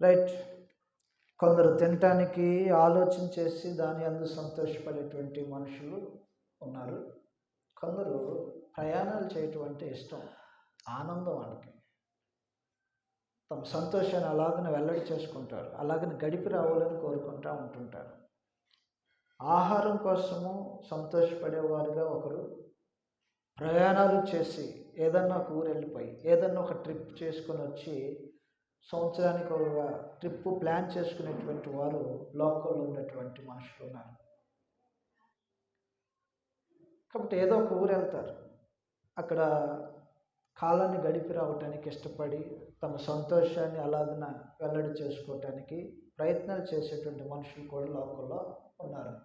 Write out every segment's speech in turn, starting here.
Right. కొందరు తినటానికి ఆలోచన చేసి దాని అందు సంతోషపడేటువంటి మనుషులు ఉన్నారు. కొందరు ప్రయాణాలు చేయటం అంటే ఇష్టం ఆనందం వాళ్ళకి. తమ సంతోషాన్ని అలాగనే వెల్లడి చేసుకుంటారు అలాగని గడిపి రావాలని కోరుకుంటూ ఉంటుంటారు. ఆహారం కోసము సంతోషపడేవారుగా ఒకరు ప్రయాణాలు చేసి ఏదన్నా ఒక ఊరు వెళ్ళిపోయి ఏదన్నా ఒక ట్రిప్ చేసుకొని వచ్చి సంవత్సరానికి ఒక ట్రిప్ ప్లాన్ చేసుకునేటువంటి వారు లోకల్లో ఉన్నటువంటి మనుషులు ఉన్నారు. కాబట్టి ఏదో ఒక ఊరు వెళ్తారు. అక్కడ కాలాన్ని గడిపి రావటానికి ఇష్టపడి తమ సంతోషాన్ని అలాగన వెల్లడి చేసుకోవటానికి ప్రయత్నాలు చేసేటువంటి మనుషులు కూడా లోకల్లో ఉన్నారు.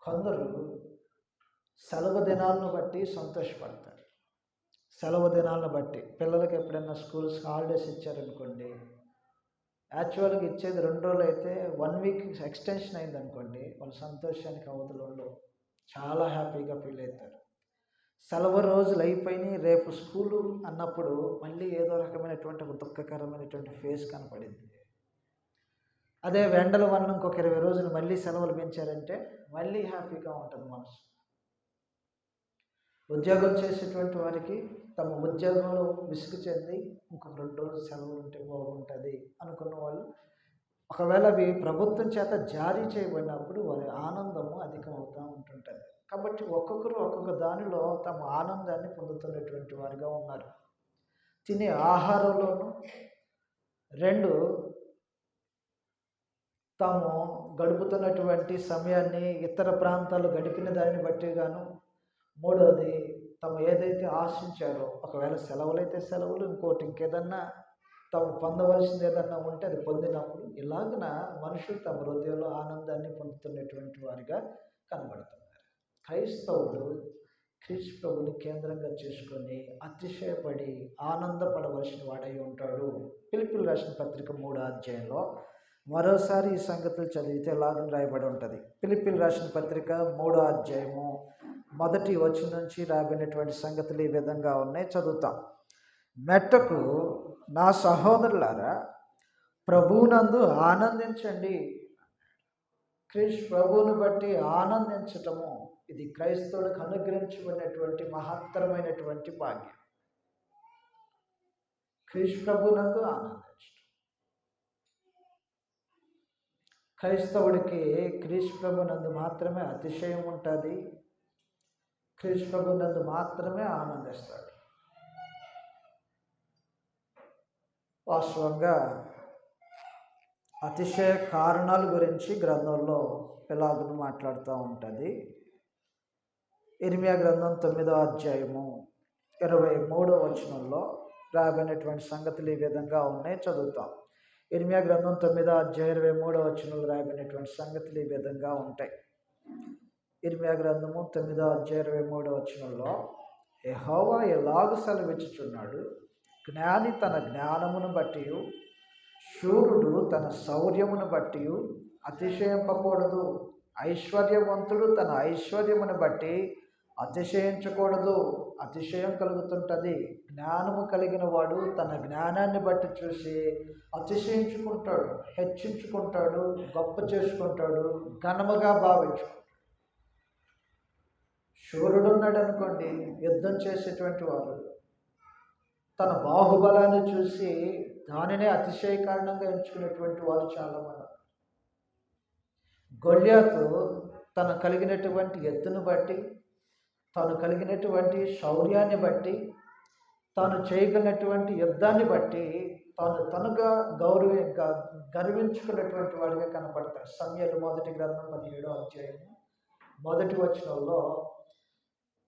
కొందరు సెలవు దినాలను బట్టి సంతోషపడతారు. సెలవు దినాలను బట్టి పిల్లలకి ఎప్పుడైనా స్కూల్స్ హాలిడేస్ ఇచ్చారనుకోండి యాక్చువల్గా ఇచ్చేది రెండు రోజులు అయితే వన్ వీక్ ఎక్స్టెన్షన్ అయింది అనుకోండి వాళ్ళ సంతోషానికి వాళ్ళు చాలా హ్యాపీగా ఫీల్ అవుతారు. సెలవు రోజులు అయిపోయినాయి రేపు స్కూలు అన్నప్పుడు మళ్ళీ ఏదో రకమైనటువంటి ఒక దుఃఖకరమైనటువంటి ఫేస్ కనపడింది. అదే వెండల వలన ఇంకొక ఇరవై రోజులు మళ్ళీ సెలవులు పెంచారంటే మళ్ళీ హ్యాపీగా ఉంటుంది మనసు. ఉద్యోగం చేసేటువంటి వారికి తమ ఉద్యోగంలో విసుగు చెంది ఇంకొక రెండు రోజులు సెలవులు ఉంటే బాగుంటుంది అనుకున్న వాళ్ళు ఒకవేళ అవి ప్రభుత్వం చేత జారీ చేయబడినప్పుడు వారి ఆనందము అధికమవుతూ ఉంటుంటుంది. కాబట్టి ఒక్కొక్కరు ఒక్కొక్క దానిలో తమ ఆనందాన్ని పొందుతున్నటువంటి వారిగా ఉన్నారు. తినే ఆహారంలోనూ రెండు తాము గడుపుతున్నటువంటి సమయాన్ని ఇతర ప్రాంతాలు గడిపిన దాన్ని బట్టి గాను మూడవది తమ ఏదైతే ఆశించారో ఒకవేళ సెలవులైతే సెలవులు ఇంకోటి ఇంకేదన్నా తాము పొందవలసింది ఏదన్నా ఉంటే అది పొందినప్పుడు ఇలాగన మనుషులు తమ హృదయంలో ఆనందాన్ని పొందుతున్నటువంటి వారిగా కనబడుతున్నారు. క్రైస్తవుడు క్రీస్తు ప్రభుని కేంద్రంగా చేసుకొని అతిశయపడి ఆనందపడవలసిన వాడై ఉంటాడు. పిలుపులు రాసిన పత్రిక మూడో అధ్యాయంలో మరోసారి ఈ సంగతులు చదివితే లాగం రాయబడి ఉంటుంది. పిలిపిలు రాసిన పత్రిక మూడో అధ్యాయము మొదటి వచ్చి నుంచి రాబడినటువంటి సంగతులు ఈ విధంగా ఉన్నాయి. చదువుతాం. మెట్టకు నా సహోదరులారా ప్రభువునందు ఆనందించండి. క్రీష్ ప్రభువును బట్టి ఆనందించటము ఇది క్రైస్తవులకు అనుగ్రహించబడినటువంటి మహత్తరమైనటువంటి భాగ్యం. క్రీస్తు ప్రభునందు ఆనందించటం. క్రైస్తవుడికి క్రీస్తు ప్రభునందు మాత్రమే అతిశయం ఉంటుంది. క్రీస్తు మాత్రమే ఆనందిస్తాడు. వాస్తవంగా అతిశయ కారణాల గురించి గ్రంథంలో పిలాదును మాట్లాడుతూ ఉంటుంది. ఇర్మియా గ్రంథం తొమ్మిదో అధ్యాయము ఇరవై మూడో వచనంలో రాయబడినటువంటి సంగతులు ఈ విధంగా ఉన్నాయి చదువుతాం. ఇర్మియా గ్రంథం తొమ్మిదో అధ్యాయం ఇరవై మూడో వచనంలో రాయబడినటువంటి సంగతులు ఈ విధంగా ఉంటాయి. ఇర్మియా గ్రంథము తొమ్మిదో అధ్యాయ ఇరవై మూడో వచనంలో యెహోవా ఎలాగ సెలవిచ్చుచున్నాడు? జ్ఞాని తన జ్ఞానమును బట్టి శూరుడు తన శౌర్యమును బట్టి అతిశయింపకూడదు. ఐశ్వర్యవంతుడు తన ఐశ్వర్యమును బట్టి అతిశయించకూడదు. అతిశయం కలుగుతుంటుంది. జ్ఞానము కలిగిన వాడు తన జ్ఞానాన్ని బట్టి చూసి అతిశయించుకుంటాడు హెచ్చించుకుంటాడు గొప్ప చేసుకుంటాడు ఘనముగా భావించుకుంటాడు. శూరుడు ఉన్నాడు అనుకోండి యుద్ధం చేసేటువంటి వారు తన బాహుబలాన్ని చూసి దానినే అతిశయ కారణంగా ఎంచుకునేటువంటి వారు చాలామంది. గొల్యాతు తను కలిగినటువంటి ఎత్తును బట్టి తాను కలిగినటువంటి శౌర్యాన్ని బట్టి తాను చేయగలిగినటువంటి యుద్ధాన్ని బట్టి తాను తనుగా గౌరవ గర్వించుకున్నటువంటి వాడిగా కనపడతాడు. సమయాలు మొదటి గ్రంథం పదిహేడో అధ్యాయం మొదటి వచనంలో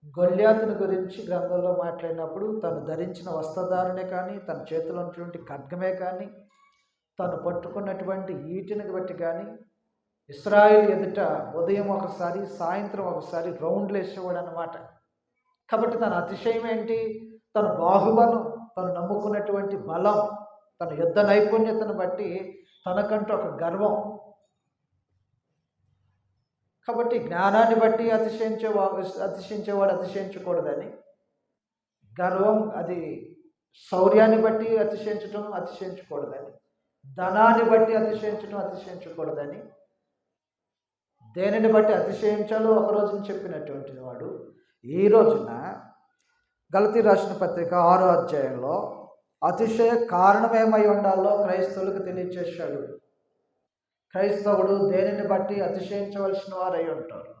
గొల్యాతుని గురించి గ్రంథంలో మాట్లాడినప్పుడు తను ధరించిన వస్త్రధారణే కానీ తన చేతిలో ఉన్నటువంటి ఖడ్గమే కానీ తను పట్టుకున్నటువంటి ఈటిని బట్టి కానీ ఇస్రాయిల్ ఎదుట ఉదయం ఒకసారి సాయంత్రం ఒకసారి రౌండ్లు వేసేవాడు అనమాట కాబట్టి తన అతిశయం ఏంటి? తన బాహుబలం తను నమ్ముకున్నటువంటి బలం తన యుద్ధ నైపుణ్యతను బట్టి తనకంటూ ఒక గర్వం కాబట్టి జ్ఞానాన్ని బట్టి అతిశయించే అతిశయించేవాడు అతిశయించకూడదని. గర్వం అది శౌర్యాన్ని బట్టి అతిశయించటం అతిశయించకూడదని. ధనాన్ని బట్టి అతిశయించటం అతిశయించకూడదని. దేనిని బట్టి అతిశయించాలో ఒక రోజున చెప్పినటువంటి వాడు. ఈ రోజున గలతీ రాసిన పత్రిక ఆరో అధ్యాయంలో అతిశయ కారణం ఏమై ఉండాలో క్రైస్తవులకు తెలియచేశాడు. క్రైస్తవుడు దేనిని బట్టి అతిశయించవలసిన వారై ఉంటారు?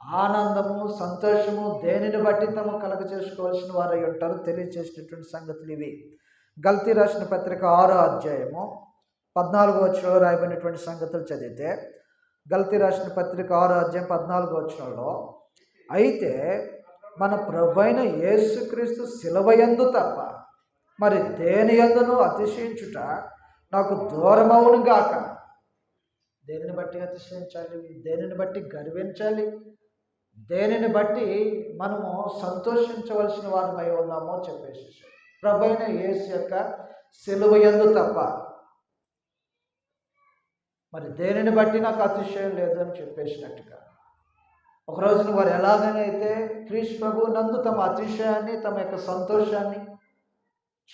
ఆనందము సంతోషము దేనిని బట్టి తమ కలగ చేసుకోవాల్సిన వారై ఉంటారు? తెలియచేసినటువంటి సంగతులు ఇవి. గల్తీ రాసిన పత్రిక ఆరో అధ్యాయము పద్నాలుగో వచ్చంలో రాయబడినటువంటి సంగతులు చదివితే గల్తీ రాసిన పత్రిక ఆరో అధ్యాయం పద్నాలుగో వచ్చినలో అయితే మన ప్రభైన యేసుక్రీస్తు యేసుక్రీస్తు ఎందు తప్ప మరి దేని ఎందును అతిశయించుట నాకు దూరమవును గాక దేనిని బట్టి అతిశయించాలి? దేనిని బట్టి గర్వించాలి? దేనిని బట్టి మనము సంతోషించవలసిన వారమై ఉన్నామో చెప్పేసి ప్రభైన యేసు యొక్క సెలవు ఎందు తప్ప మరి దేనిని బట్టి నాకు అతిశయం లేదు అని చెప్పేసినట్టుగా? ఒకరోజున వారు ఎలాగనైతే క్రీష్ ప్రభు నందు తమ అతిశయాన్ని తమ యొక్క సంతోషాన్ని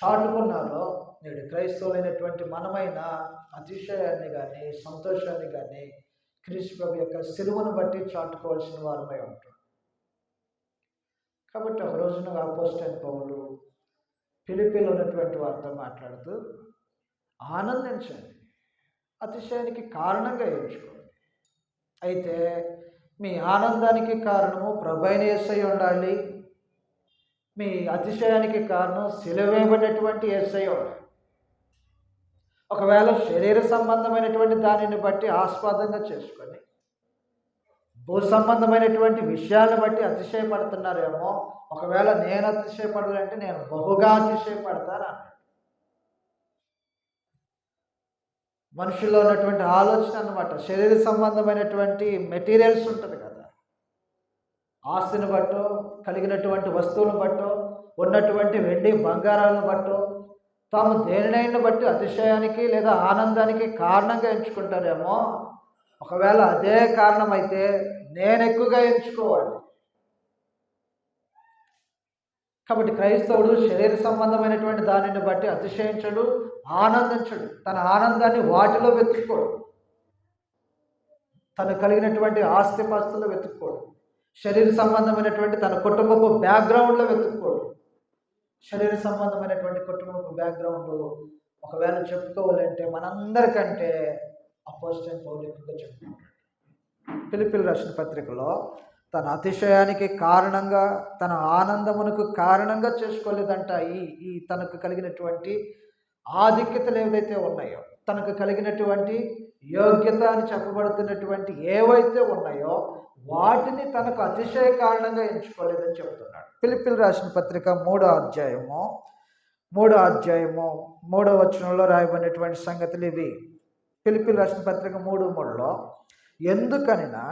చాటుకున్నారో నేడు క్రైస్తవులైనటువంటి మనమైన అతిశయాన్ని కానీ సంతోషాన్ని కానీ క్రీస్తు ప్రభు యొక్క సిలువను బట్టి చాటుకోవాల్సిన వారమై ఉంటాం కాబట్టి ఒక రోజున అపోస్టైన్ పౌలు పిలిపిలు ఉన్నటువంటి వారితో మాట్లాడుతూ ఆనందించండి. అతిశయానికి కారణంగా ఎంచుకోండి. అయితే మీ ఆనందానికి కారణము ప్రభైన ఉండాలి. మీ అతిశయానికి కారణం సిలవేయబడినటువంటి ఎస్ఐ ఒకవేళ శరీర సంబంధమైనటువంటి దానిని బట్టి ఆస్వాదంగా చేసుకొని భూ సంబంధమైనటువంటి విషయాలను బట్టి అతిశయపడుతున్నారేమో ఒకవేళ నేను అతిశయపడాలంటే నేను బహుగా అతిశయపడతాను మనుషుల్లో ఉన్నటువంటి ఆలోచన అనమాట శరీర సంబంధమైనటువంటి మెటీరియల్స్ ఉంటుంది కదా ఆస్తిని బట్టో కలిగినటువంటి వస్తువులను బట్టో ఉన్నటువంటి వెండి బంగారాలను బట్టో తాము దేనినైనా బట్టి అతిశయానికి లేదా ఆనందానికి కారణంగా ఎంచుకుంటారేమో. ఒకవేళ అదే కారణమైతే నేను ఎక్కువగా ఎంచుకోవాలి. కాబట్టి క్రైస్తవుడు శరీర సంబంధమైనటువంటి దానిని బట్టి అతిశయించడు ఆనందించడు. తన ఆనందాన్ని వాటిలో వెతుక్కోడు. తను కలిగినటువంటి ఆస్తిపాస్తుల్లో వెతుక్కోడు. శరీర సంబంధమైనటువంటి తన కుటుంబపు బ్యాక్గ్రౌండ్లో వెతుక్కోడు. శరీర సంబంధమైనటువంటి కుటుంబపు బ్యాక్గ్రౌండ్ ఒకవేళ చెప్పుకోవాలంటే మనందరికంటే అపోజిషన్ పౌలికంగా చెప్పుకుంటాడు. పిలిపిల్ రాసిన పత్రికలో తన అతిశయానికి కారణంగా తన ఆనందమునకు కారణంగా చేసుకోలేదంట ఈ ఈ తనకు కలిగినటువంటి ఆధిక్యతలు ఏవైతే ఉన్నాయో తనకు కలిగినటువంటి యోగ్యత అని చెప్పబడుతున్నటువంటి ఏవైతే ఉన్నాయో వాటిని తనకు అతిశయ కారణంగా ఎంచుకోలేదని చెబుతున్నాడు పిలిపిల్ రాసిన పత్రిక మూడో అధ్యాయము మూడో అధ్యాయము మూడో వచనంలో రాయబడినటువంటి సంగతులు ఇవి. పిలిపిలు రాసిన పత్రిక మూడు మూడులో ఎందుకనినా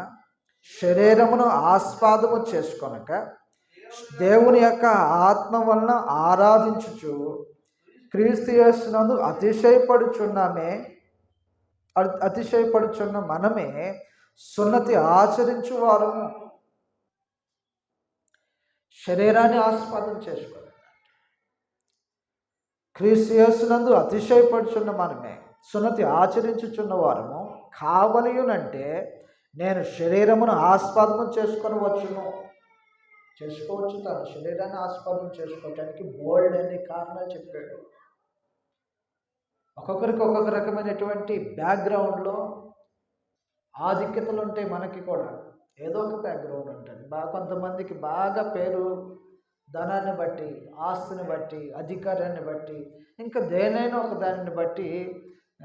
శరీరమును ఆస్వాదము చేసుకొనక దేవుని యొక్క ఆత్మ వలన ఆరాధించుచు క్రీస్తు చేస్తున్నందు అతిశయపడుచున్నామే అతిశయపడుచున్న మనమే సున్నతి ఆచరించు వారము శరీరాన్ని ఆస్వాదం చేసుకోవాలి. క్రీస్తు యేసునందు అతిశయపడుచున్న మనమే సున్నతి ఆచరించుచున్న వారము. కావలియునంటే నేను శరీరమును ఆస్వాదం చేసుకొని వచ్చును. చేసుకోవచ్చు తన శరీరాన్ని ఆస్వాదం చేసుకోవటానికి బోల్డ్ అనే కారణాలు చెప్పాడు. ఒక్కొక్కరికి ఒక్కొక్క రకమైనటువంటి బ్యాక్గ్రౌండ్లో ఆధిక్యతలు ఉంటాయి మనకి కూడా. ఏదో ఒక బ్యాక్గ్రౌండ్ ఉంటుంది. బాగా కొంతమందికి బాగా పేరు ధనాన్ని బట్టి ఆస్తిని బట్టి అధికారాన్ని బట్టి ఇంకా దేనైనా ఒక దానిని బట్టి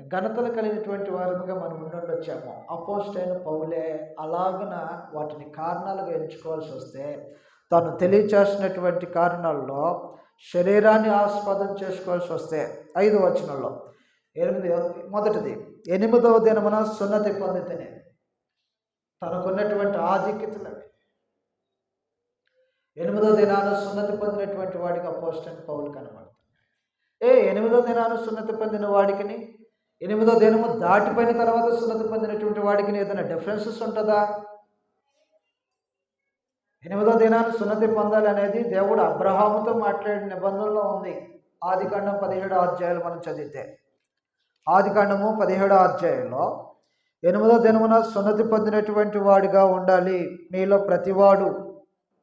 ఘనతలు కలిగినటువంటి వారముగా మనం ఉండుండొచ్చాము. అపోస్ట్ అయిన పౌలే అలాగున వాటిని కారణాలుగా ఎంచుకోవాల్సి వస్తే తను తెలియచేసినటువంటి కారణాల్లో శరీరాన్ని ఆస్పదం చేసుకోవాల్సి వస్తే ఐదు వచనంలో ఎనిమిది మొదటిది ఎనిమిదవ దినమున సున్నతి పొందితేనే. తనకున్నటువంటి ఆధిక్యతలు ఎనిమిదో దినాన సున్నతి పొందినటువంటి వాడికి అపోస్టెంట్ అని పౌలు కనబడుతుంది ఏ ఎనిమిదో దినాన సున్నతి పొందిన వాడికిని? ఎనిమిదో దినము దాటిపోయిన తర్వాత సున్నతి పొందినటువంటి వాడికి ఏదైనా డిఫరెన్సెస్ ఉంటుందా? ఎనిమిదో దినాన్ని సున్నతి పొందాలి అనేది దేవుడు అబ్రహాముతో మాట్లాడిన నిబంధనలో ఉంది. ఆదికాండం పదిహేడు అధ్యాయులు మనం చదివితే. ఆదికాండము పదిహేడో అధ్యాయంలో ఎనిమిదో దినమున సున్నతి పొందినటువంటి వాడిగా ఉండాలి. మీలో ప్రతివాడు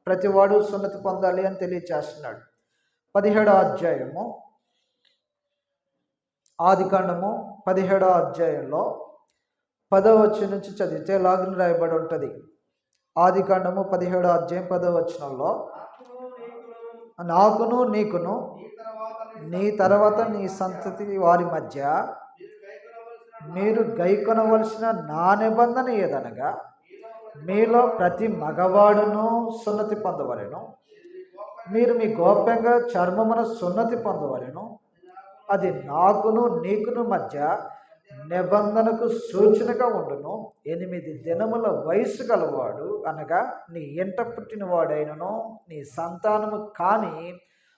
ప్రతివాడు సున్నతి పొందాలి అని తెలియచేస్తున్నాడు. పదిహేడో అధ్యాయము ఆదికాండము పదిహేడో అధ్యాయంలో పదో వచ్చి నుంచి చదివితే లాగిన రాయబడి ఉంటుంది. ఆదికాండము పదిహేడో అధ్యాయం పదో వచనంలో నాకును నీకును నీ తర్వాత నీ సంతతి వారి మధ్య మీరు గైకొనవలసిన నా నిబంధన ఏదనగా మీలో ప్రతి మగవాడును సున్నతి పొందవలెను మీరు మీ గోప్యంగా చర్మమున సున్నతి పొందవలెను అది నాకును నీకును మధ్య నిబంధనకు సూచనగా ఉండును. ఎనిమిది దినముల వయసు గలవాడు అనగా నీ ఎంట పుట్టినవాడైనను నీ సంతానము కాని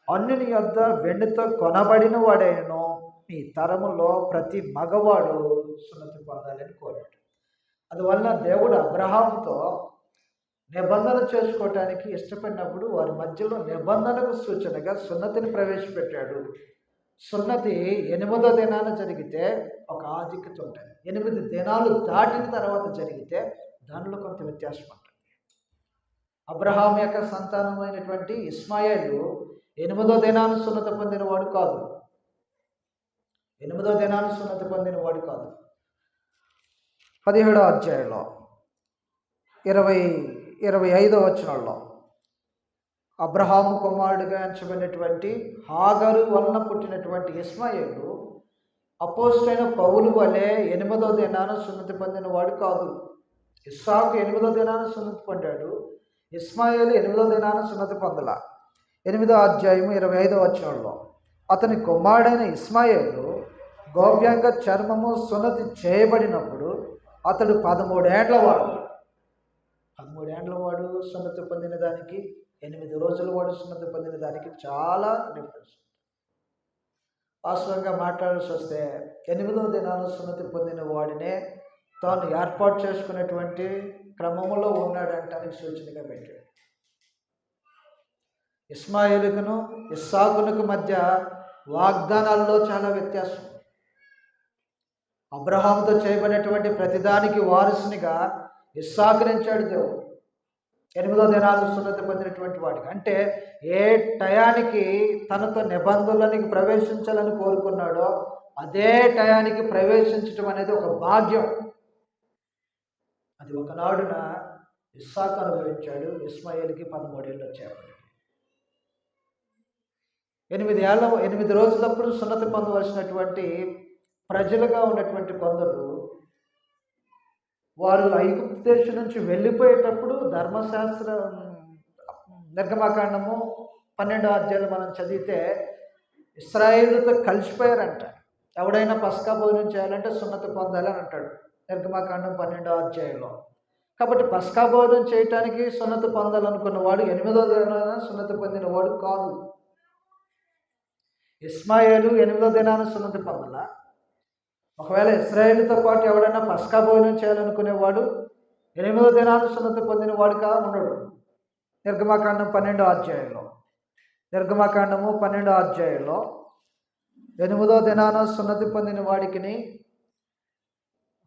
అన్యుని యొద్ద వెండితో కొనబడిన వాడైనను మీ తరములో ప్రతి మగవాడు సున్నతి పొందాలని కోరాడు. అందువలన దేవుడు అబ్రహాంతో నిబంధన చేసుకోవటానికి ఇష్టపడినప్పుడు వారి మధ్యలో నిబంధనకు సూచనగా సున్నతిని ప్రవేశపెట్టాడు. సున్నతి ఎనిమిదో దినాన జరిగితే ఒక ఆధిక్యత ఉంటుంది. ఎనిమిది దినాలు దాటిన తర్వాత జరిగితే దానిలో కొంత వ్యత్యాసం ఉంటుంది. అబ్రహాం యొక్క సంతానమైనటువంటి ఇస్మాయిలు ఎనిమిదో దినాన సున్నత పొందినవాడు కాదు. ఎనిమిదో దినాన్ని సున్నతి పొందిన వాడు కాదు. పదిహేడో అధ్యాయంలో ఇరవై ఇరవై ఐదో వచనంలో అబ్రహాము కుమారుడిగా ఎంచబడినటువంటి హాగరు వలన పుట్టినటువంటి ఇస్మాయిలు అపోస్టైన పౌలు వలె ఎనిమిదో దినాన సున్నతి పొందిన వాడు కాదు. ఇస్సాకు ఎనిమిదో దినాన సున్నతి పొందాడు. ఇస్మాయిల్ ఎనిమిదో దినాన సున్నతి పొందల. ఎనిమిదో అధ్యాయము ఇరవై ఐదో వచనంలో అతని కుమారుడైన ఇస్మాయిలు గోప్యంగా చర్మము సున్నతి చేయబడినప్పుడు అతడు పదమూడేండ్ల వాడు. పదమూడేండ్ల వాడు సున్నతి పొందిన దానికి ఎనిమిది రోజుల వాడు సున్నతి పొందిన దానికి చాలా డిఫరెన్స్ వాస్తవంగా మాట్లాడాల్సి వస్తే ఎనిమిదవ దినాన సున్నతి పొందిన వాడినే తాను ఏర్పాటు చేసుకున్నటువంటి క్రమంలో ఉన్నాడంటానికి సూచనగా పెట్టాడు. ఇస్మాయిలుకును ఇస్సాకులకు మధ్య వాగ్దానాల్లో చాలా వ్యత్యాసం అబ్రహాంతో చేయబడినటువంటి ప్రతిదానికి వారసునిగా ఇస్సాకునించాడు దేవుడు. ఎనిమిదో దినాలు సున్నతి పొందినటువంటి వాడికి. అంటే ఏ టయానికి తనతో నిబంధనలకి ప్రవేశించాలని కోరుకున్నాడో అదే టయానికి ప్రవేశించడం అనేది ఒక భాగ్యం. అది ఒకనాడున ఇస్సాక్ అనుభవించాడు. ఇస్మాయిల్కి పదమూడేళ్ళు వచ్చేవాడు ఎనిమిది ఏళ్ళ ఎనిమిది రోజులప్పుడు సున్నతి పొందవలసినటువంటి ప్రజలుగా ఉన్నటువంటి కొందరు వారు ఐగుప్తు దేశం నుంచి వెళ్ళిపోయేటప్పుడు ధర్మశాస్త్ర నిర్గమాకాండము పన్నెండో అధ్యాయులు మనం చదివితే ఇస్రాయేలుతో కలిసిపోయారంట. ఎవడైనా పస్కా భోజనం చేయాలంటే సున్నత పొందాలి అని అంటాడు నిర్గమాకాండం పన్నెండో అధ్యాయంలో. కాబట్టి పస్కా భోజనం చేయటానికి సున్నత పొందాలనుకున్న వాడు ఎనిమిదో దినాన సున్నత పొందిన వాడు కాదు. ఇస్మాయిలు ఎనిమిదో దినాన సున్నత పొందలా? ఒకవేళ ఇస్రాయేల్తో పాటు ఎవడైనా పస్కా భోజనం చేయాలనుకునేవాడు ఎనిమిదో దినాలు సున్నతి పొందిన వాడుగా ఉండడు. నిర్గమాకాండం పన్నెండో అధ్యాయంలో. నిర్గమాకాండము పన్నెండో అధ్యాయంలో. ఎనిమిదో దినాన సున్నతి పొందిన వాడికిని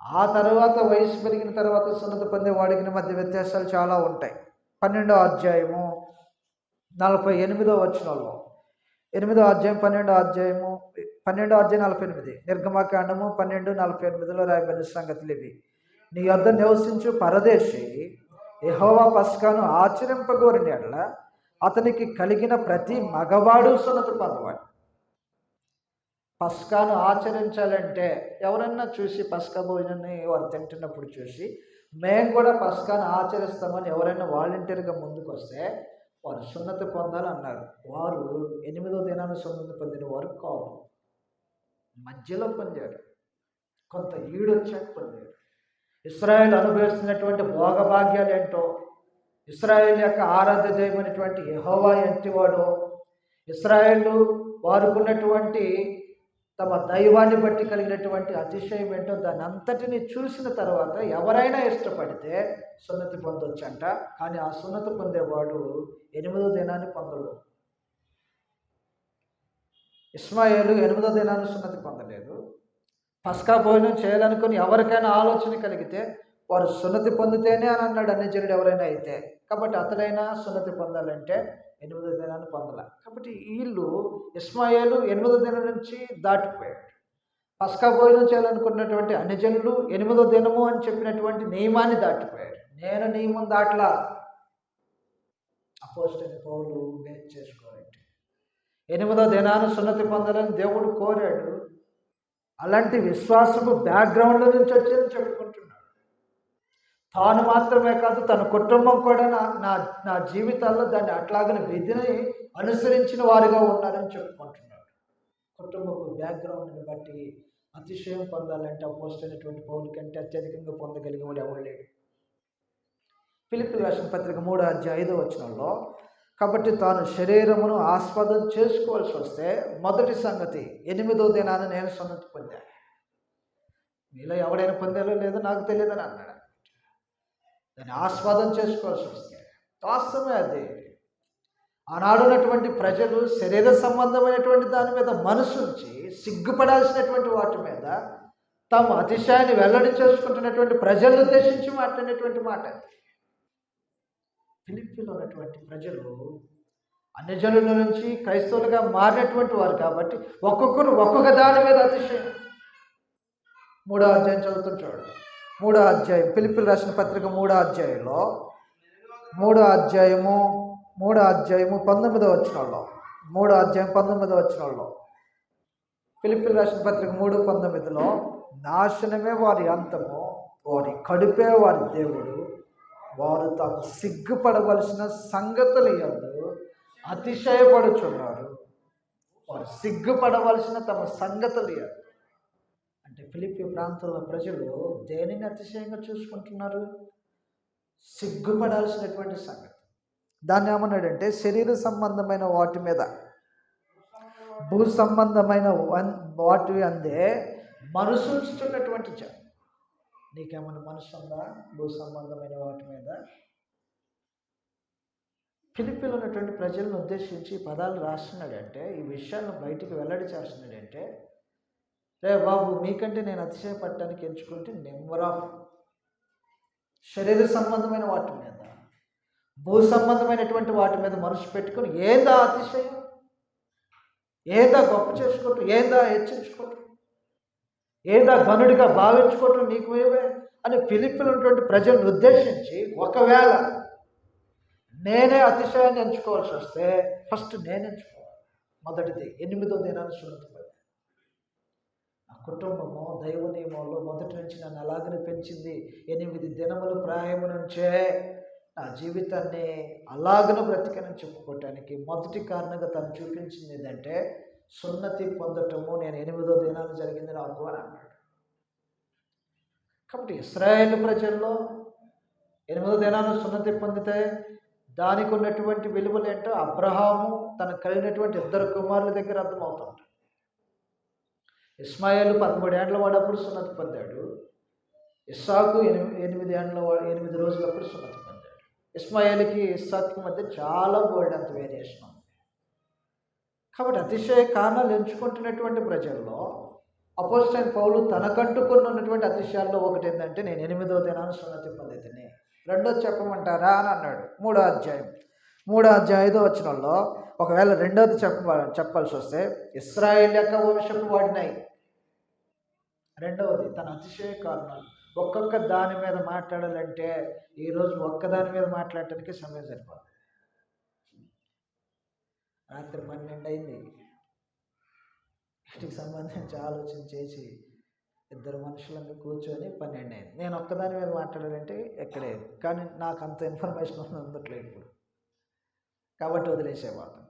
ఆ తర్వాత వయసు పెరిగిన తర్వాత సున్నతి పొందే వాడికి మధ్య వ్యత్యాసాలు చాలా ఉంటాయి. పన్నెండో అధ్యాయము నలభై ఎనిమిదో వచనంలో. ఎనిమిదో అధ్యాయం పన్నెండో అధ్యాయము పన్నెండో అధ్యాయం నలభై ఎనిమిది. నిర్గమాకాండము పన్నెండు నలభై ఎనిమిదిలో రాయబడిన సంగతులు ఇవి. నీ వద్ద నివసించు పరదేశి యహోవా పస్కాను ఆచరింపగోరిన ఎడల అతనికి కలిగిన ప్రతి మగవాడు సున్నతి పొందవాడు. పస్కాను ఆచరించాలంటే ఎవరన్నా చూసి పస్కా భోజనాన్ని వారు తింటున్నప్పుడు చూసి మేము కూడా పస్కాను ఆచరిస్తామని ఎవరైనా వాలంటీర్గా ముందుకు వస్తే వారు సున్నత పొందాలన్నారు. వారు ఎనిమిదో దినాన్ని సున్నత పొందిన వారు కాదు. మధ్యలో పొందారు. కొంత ఈడొచ్చాక పొందారు. ఇస్రాయేల్ అనుభవిస్తున్నటువంటి భోగభాగ్యాలు ఏంటో ఇస్రాయేల్ యొక్క ఆరాధ్య దైవమైనటువంటి యహోవా ఎంటివాడో ఇస్రాయేల్ వారుకున్నటువంటి తమ దైవాన్ని బట్టి కలిగినటువంటి అతిశయం ఏంటో దాని అంతటిని చూసిన తర్వాత ఎవరైనా ఇష్టపడితే సున్నతి పొందొచ్చంట. కానీ ఆ సున్నతి పొందేవాడు ఎనిమిదో దినాన్ని పొందడు. ఇస్మాయిలు ఎనిమిదో దినాన్ని సున్నతి పొందలేదు. పస్కా భోజనం చేయాలనుకుని ఎవరికైనా ఆలోచన కలిగితే వారు సున్నతి పొందితేనే అని అన్నాడు అన్నజనుడు ఎవరైనా అయితే. కాబట్టి అతడైనా సున్నతి పొందాలంటే ఎనిమిదో దినాన్ని పొందలే. కాబట్టి వీళ్ళు ఇస్మాయేలు ఎనిమిదో దినం నుంచి దాటిపోయాడు. పస్కా భోజనం చేయాలనుకున్నటువంటి అన్నిజనులు ఎనిమిదో దినము అని చెప్పినటువంటి నియమాన్ని దాటిపోయారు. నేను నియమం దాట్లా. అపోస్టల్ పౌలు వేచి చేసుకోవాలంటే ఎనిమిదో దినాన్ని సున్నతి పొందాలని దేవుడు కోరాడు. అలాంటి విశ్వాసము బ్యాక్గ్రౌండ్లో నుంచి వచ్చేది చెప్పుకుంటున్నాడు తాను మాత్రమే కాదు తన కుటుంబం కూడా నా నా నా జీవితాల్లో దాన్ని అట్లాగని విధిని అనుసరించిన వారుగా ఉన్నారని చెప్పుకుంటున్నాడు. కుటుంబపు బ్యాక్గ్రౌండ్ని బట్టి అతిశయం పొందాలంటే పోస్ట్ అయినటువంటి పౌరుల కంటే అత్యధికంగా పొందగలిగిన వాడు ఎవరు లేడు. పిలిపి రాసిన పత్రిక మూడు అధ్యాయ ఐదో వచనంలో కాబట్టి తాను శరీరమును ఆస్పదం చేసుకోవాల్సి వస్తే మొదటి సంగతి ఎనిమిదో దినాన్ని నేను సొన్నతి పొందాను. మీలో ఎవడైనా పొందాలో లేదో నాకు తెలియదని అన్నాడు. దాన్ని ఆస్వాదం చేసుకోవాల్సి వస్తే వాస్తవమే అది. ఆనాడు ఉన్నటువంటి ప్రజలు శరీర సంబంధమైనటువంటి దాని మీద మనసుంచి సిగ్గుపడాల్సినటువంటి వాటి మీద తమ అతిశయాన్ని వెల్లడి చేసుకుంటున్నటువంటి ప్రజలను ఉద్దేశించి మాట్లాడినటువంటి మాట అది. ఫిలిప్పీలో ఉన్నటువంటి ప్రజలు అన్ని జనుల నుంచి క్రైస్తవులుగా మారినటువంటి వారు కాబట్టి ఒక్కొక్కరు ఒక్కొక్క దాని మీద అతిశయం. మూడో అధ్యాయం చదువుతుంటాడు మూడో అధ్యాయం పిలిపిలు రాసిన పత్రిక మూడో అధ్యాయంలో మూడో అధ్యాయము మూడో అధ్యాయము పంతొమ్మిదో వచ్చినోళ్ళం మూడో అధ్యాయం పంతొమ్మిదో వచ్చినోళ్ళం పిలిపిలు రాసిన పత్రిక మూడు పంతొమ్మిదిలో నాశనమే వారి అంతము వారి కడుపే వారి దేవుడు వారు తాము సిగ్గుపడవలసిన సంగతులు ఎందు అతిశయపడుచున్నారు. వారు సిగ్గుపడవలసిన తమ సంగతులు ఎందు అంటే ఫిలిపి ప్రాంతంలో ప్రజలు దేనిని అతిశయంగా చూసుకుంటున్నారు? సిగ్గుపడాల్సినటువంటి సంగతి. దాన్ని ఏమన్నాడంటే శరీర సంబంధమైన వాటి మీద. భూ సంబంధమైన వాటి అందే మనసుంచుతున్నటువంటి జ. జనం నీకేమన్నా మనసు ఉందా? భూ సంబంధమైన వాటి మీద? ఫిలిపిలో ఉన్నటువంటి ప్రజలను ఉద్దేశించి ఈ పదాలు రాస్తున్నాడంటే ఈ విషయాలను బయటికి వెల్లడి చేస్తున్నాడంటే రే బాబు మీకంటే నేను అతిశయపడటానికి ఎంచుకుంటే నెంబర్ ఆఫ్ శరీర సంబంధమైన వాటి మీద భూ సంబంధమైనటువంటి వాటి మీద మనసు పెట్టుకొని ఏందా అతిశయం ఏందా గొప్ప చేసుకోవటం ఏందా హెచ్చించుకోవటం ఏందా గనుడిగా భావించుకోవటం నీకు ఏమే అని పిలిపిలు ఉన్నటువంటి ప్రజలను ఉద్దేశించి ఒకవేళ నేనే అతిశయాన్ని ఎంచుకోవాల్సి వస్తే ఫస్ట్ నేను ఎంచుకోవాలి. మొదటిది ఎనిమిదో దినాన్ని సున్నతపడి కుటుంబము దైవ నియమంలో మొదటి నుంచి నన్ను అలాగనే పెంచింది? ఎనిమిది దినముల ప్రాయము నుంచే నా జీవితాన్ని అలాగన బ్రతికనని చెప్పుకోవటానికి మొదటి కారణంగా తను చూపించింది ఏంటంటే సున్నతి పొందటము నేను ఎనిమిదో దినాలు జరిగింది నాకు అని అన్నాడు. కాబట్టి ఇస్రాయేల్ ప్రజల్లో ఎనిమిదో దినాలు సున్నతి పొందితే దానికి ఉన్నటువంటి విలువలు ఏంటో అబ్రహాము తనకు కలిగినటువంటి ఇద్దరు కుమారుల దగ్గర అర్థమవుతుంటాడు ఇస్మాయిల్ పదమూడు ఏండ్ల వాడప్పుడు సున్నతి పొందాడు. ఇస్సాకు ఎనిమిది ఎనిమిది ఏండ్ల వాడు ఎనిమిది రోజులప్పుడు సున్నతి పొందాడు. ఇస్మాయిల్కి ఇస్సాక్కి మధ్య చాలా బోల్డ్ అంత వేరియేషన్ ఉంది. కాబట్టి అతిశయ కారణాలు ఎంచుకుంటున్నటువంటి ప్రజల్లో అపోజిటైన్ పౌలు తనకంటూ కొన్ని ఉన్నటువంటి అతిశయాల్లో ఒకటి ఏంటంటే నేను ఎనిమిదో దినాన్ని సున్నతి పొందితిని. రెండోది చెప్పమంటారా? అని అన్నాడు. మూడో అధ్యాయం. మూడో అధ్యాయం ఐదో వచ్చినలో ఒకవేళ రెండోది చెప్ప చెప్పాల్సి వస్తే ఇస్రాయేల్ యొక్క వంశపు వాడినాయి రెండవది తన అతిశయ కారణాలు. ఒక్కొక్క దాని మీద మాట్లాడాలంటే ఈరోజు ఒక్క దాని మీద మాట్లాడటానికి సమయం సరిపోదు. రాత్రి పన్నెండు అయింది. వీటికి సంబంధించి ఆలోచన చేసి ఇద్దరు మనుషులను కూర్చొని పన్నెండు అయింది. నేను ఒక్కదాని మీద మాట్లాడాలంటే ఎక్కడే కానీ నాకు అంత ఇన్ఫర్మేషన్ ఉంది అందట్లేదు ఇప్పుడు. కాబట్టి వదిలేసేవాళ్ళం.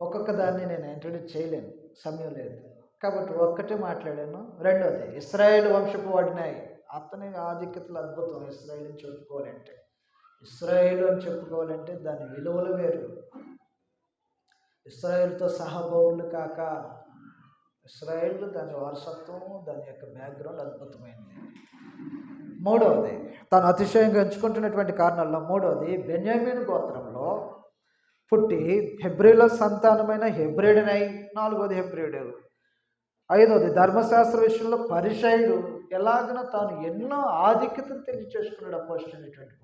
ఒక్కొక్క దాన్ని నేను ఇంట్రడ్యూస్ చేయలేను. సమయం లేదు. కాబట్టి ఒక్కటే మాట్లాడాను. రెండోది ఇస్రాయేల్ వంశపు వాడినాయి అతని ఆధిక్యతలు అద్భుతం. ఇస్రాయేల్ అని చెప్పుకోవాలంటే. ఇస్రాయేల్ అని చెప్పుకోవాలంటే దాని విలువలు వేరు. ఇస్రాయేల్తో సహబౌరులు కాక ఇస్రాయేల్ దాని వారసత్వం దాని యొక్క బ్యాక్గ్రౌండ్ అద్భుతమైనది మూడవది తాను అతిశయంగా ఎంచుకుంటున్నటువంటి కారణాల్లో మూడవది బెన్యామిన్ గోత్రంలో పుట్టి హెబ్రిలో సంతానమైన హెబ్రిడనై నాలుగోది హెబ్రిడు ఐదవది ధర్మశాస్త్ర విషయంలో పరిశైలు ఎలాగన తాను ఎన్నో ఆధిక్యతను తెలియచేసుకున్నాడు అపోజినటువంటి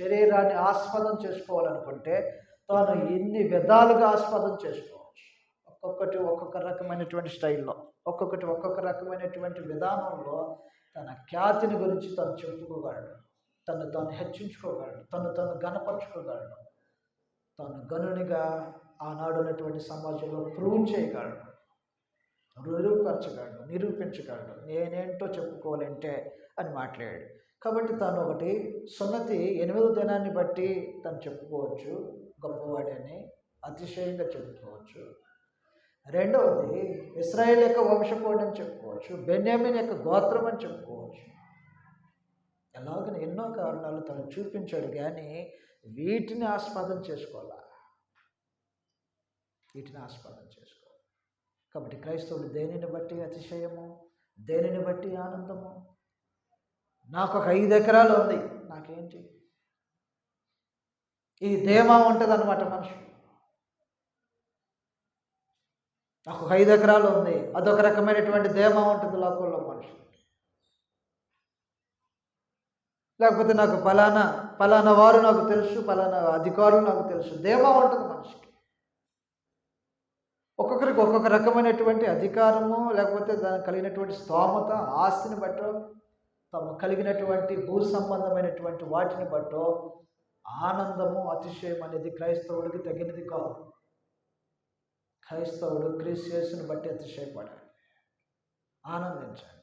శరీరాన్ని ఆస్పదం చేసుకోవాలనుకుంటే తాను ఎన్ని విధాలుగా ఆస్పదం చేసుకోవచ్చు. ఒక్కొక్కటి ఒక్కొక్క రకమైనటువంటి స్టైల్లో ఒక్కొక్కటి ఒక్కొక్క రకమైనటువంటి విధానంలో తన ఖ్యాతిని గురించి తను చెప్పుకోగలడు. తను తాను హెచ్చించుకోగలడు. తను తను గనపరుచుకోగలడు తాను గనునిగా ఆనాడు ఉన్నటువంటి సమాజంలో ప్రూవ్ చేయగలడు. రుజువుపరచగలడు నిరూపించగలడు. నేనేంటో చెప్పుకోవాలంటే అని మాట్లాడాడు. కాబట్టి తను ఒకటి సున్నతి ఎనిమిదో దినాన్ని బట్టి తను చెప్పుకోవచ్చు గొప్పవాడని అతిశయంగా చెప్పుకోవచ్చు. రెండవది ఇస్రాయేల్ యొక్క వంశకోడి అని చెప్పుకోవచ్చు బెన్యామిన్ యొక్క గోత్రం అని చెప్పుకోవచ్చు. ఎలాగని ఎన్నో కారణాలు తను చూపించాడు కానీ వీటిని ఆస్పదం చేసుకోవాలా? వీటిని ఆస్పదం చేసుకోవాలి కాబట్టి క్రైస్తవులు దేనిని బట్టి అతిశయము? దేనిని బట్టి ఆనందము? నాకు ఒక ఐదు ఎకరాలు ఉంది. నాకేంటి? ఈ ధేమా ఉంటుంది అనమాట మనిషి నాకు ఒక ఐదు ఎకరాలు ఉంది. అదొక రకమైనటువంటి ధేమా ఉంటుంది లోకంలో మనిషి లేకపోతే నాకు ఫలానా ఫలానా వారు నాకు తెలుసు ఫలానా అధికారులు నాకు తెలుసు. దేమా ఉంటుంది మనిషికి. ఒక్కొక్కరికి ఒక్కొక్క రకమైనటువంటి అధికారము లేకపోతే దానికి కలిగినటువంటి స్తోమత ఆస్తిని బట్టో తమ కలిగినటువంటి భూ సంబంధమైనటువంటి వాటిని బట్టో ఆనందము అతిశయం అనేది క్రైస్తవుడికి తగినది కాదు. క్రైస్తవుడు క్రీస్తు బట్టి అతిశయపడాలి. ఆనందించాలి.